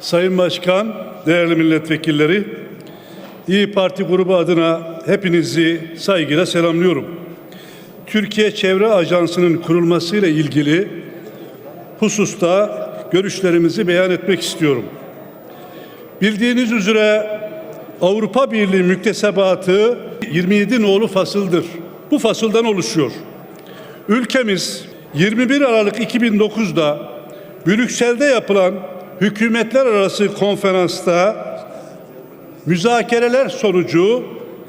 Sayın Başkan, değerli milletvekilleri, İyi Parti grubu adına hepinizi saygıyla selamlıyorum. Türkiye Çevre Ajansı'nın kurulmasıyla ilgili hususta görüşlerimizi beyan etmek istiyorum. Bildiğiniz üzere Avrupa Birliği müktesebatı 27 nolu fasıldır. Bu fasıldan oluşuyor. Ülkemiz 21 Aralık 2009'da Brüksel'de yapılan hükümetler arası konferansta müzakereler sonucu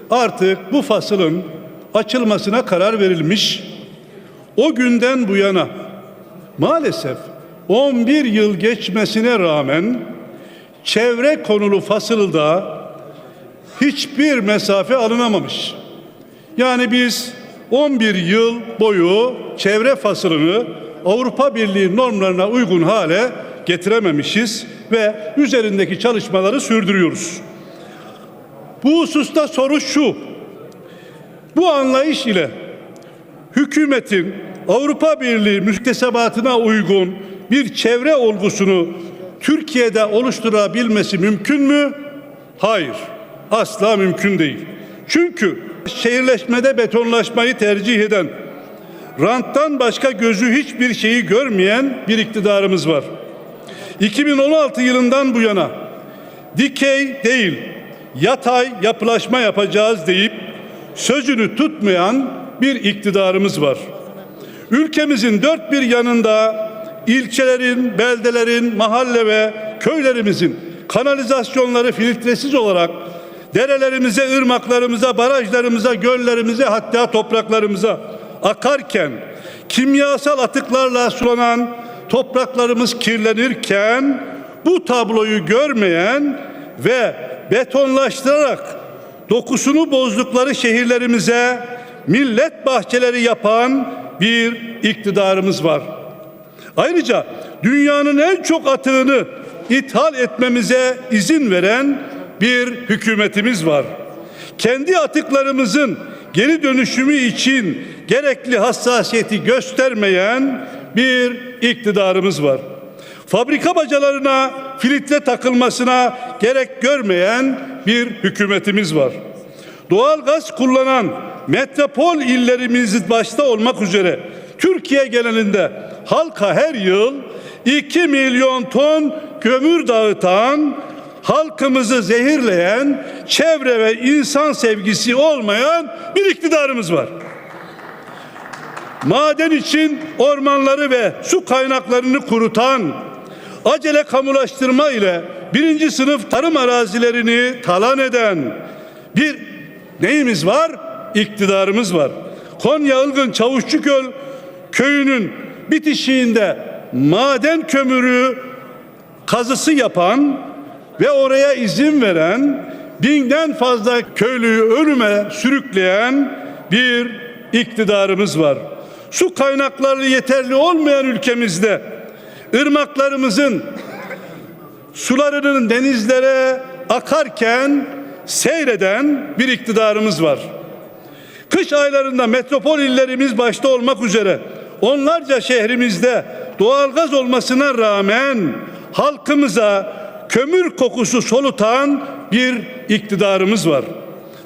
artık bu fasılın açılmasına karar verilmiş. O günden bu yana maalesef 11 yıl geçmesine rağmen çevre konulu fasılda hiçbir mesafe alınamamış. Yani biz 11 yıl boyu çevre fasılını Avrupa Birliği normlarına uygun hale getirememişiz ve üzerindeki çalışmaları sürdürüyoruz. Bu hususta soru şu. Bu anlayış ile hükümetin Avrupa Birliği müktesebatına uygun bir çevre olgusunu Türkiye'de oluşturabilmesi mümkün mü? Hayır. Asla mümkün değil. Çünkü şehirleşmede betonlaşmayı tercih eden, ranttan başka gözü hiçbir şeyi görmeyen bir iktidarımız var. 2016 yılından bu yana dikey değil, yatay yapılaşma yapacağız deyip sözünü tutmayan bir iktidarımız var. Ülkemizin dört bir yanında ilçelerin, beldelerin, mahalle ve köylerimizin kanalizasyonları filtresiz olarak derelerimize, ırmaklarımıza, barajlarımıza, göllerimize hatta topraklarımıza akarken kimyasal atıklarla sulanan topraklarımız kirlenirken bu tabloyu görmeyen ve betonlaştırarak dokusunu bozdukları şehirlerimize millet bahçeleri yapan bir iktidarımız var. Ayrıca dünyanın en çok atığını ithal etmemize izin veren bir hükümetimiz var. Kendi atıklarımızın geri dönüşümü için gerekli hassasiyeti göstermeyen bir iktidarımız var. Fabrika bacalarına filtre takılmasına gerek görmeyen bir hükümetimiz var. Doğal gaz kullanan metropol illerimiz başta olmak üzere Türkiye genelinde halka her yıl 2 milyon ton kömür dağıtan, halkımızı zehirleyen, çevre ve insan sevgisi olmayan bir iktidarımız var. Maden için ormanları ve su kaynaklarını kurutan, acele kamulaştırma ile birinci sınıf tarım arazilerini talan eden bir neyimiz var? İktidarımız var. Konya Ilgın Çavuşçuköl köyünün bitişiğinde maden kömürü kazısı yapan ve oraya izin veren binden fazla köylüyü ölüme sürükleyen bir iktidarımız var. Su kaynakları yeterli olmayan ülkemizde ırmaklarımızın sularının denizlere akarken seyreden bir iktidarımız var. Kış aylarında metropol illerimiz başta olmak üzere onlarca şehrimizde doğalgaz olmasına rağmen halkımıza kömür kokusu solutan bir iktidarımız var.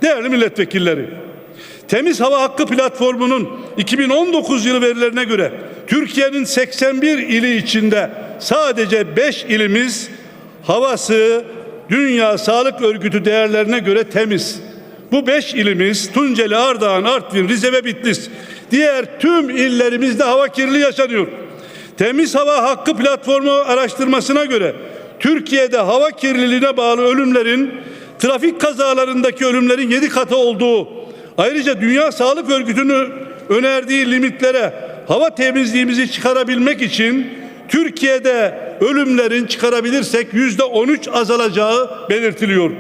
Değerli milletvekilleri, Temiz Hava Hakkı platformunun 2019 yılı verilerine göre Türkiye'nin 81 ili içinde sadece 5 ilimiz havası Dünya Sağlık Örgütü değerlerine göre temiz. Bu 5 ilimiz Tunceli, Ardahan, Artvin, Rize ve Bitlis. Diğer tüm illerimizde hava kirliliği yaşanıyor. Temiz Hava Hakkı platformu araştırmasına göre Türkiye'de hava kirliliğine bağlı ölümlerin trafik kazalarındaki ölümlerin 7 katı olduğu Ayrıca Dünya Sağlık Örgütü'nün önerdiği limitlere hava temizliğimizi çıkarabilmek için Türkiye'de ölümlerin çıkarabilirsek yüzde 13 azalacağı belirtiliyor.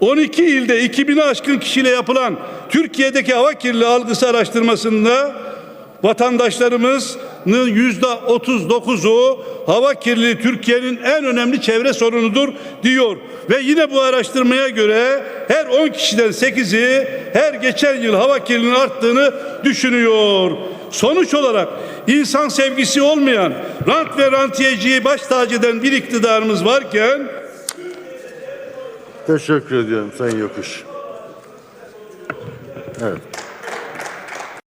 12 ilde 2000'i aşkın kişiyle yapılan Türkiye'deki hava kirliliği algısı araştırmasında vatandaşlarımızın yüzde 39'u hava kirliliği Türkiye'nin en önemli çevre sorunudur diyor. Ve yine bu araştırmaya göre her 10 kişiden 8'i her geçen yıl hava kirliliğinin arttığını düşünüyor. Sonuç olarak insan sevgisi olmayan, rant ve rantiyeciyi baş tacı eden bir iktidarımız varken Teşekkür ediyorum Sayın Yokuş. Evet.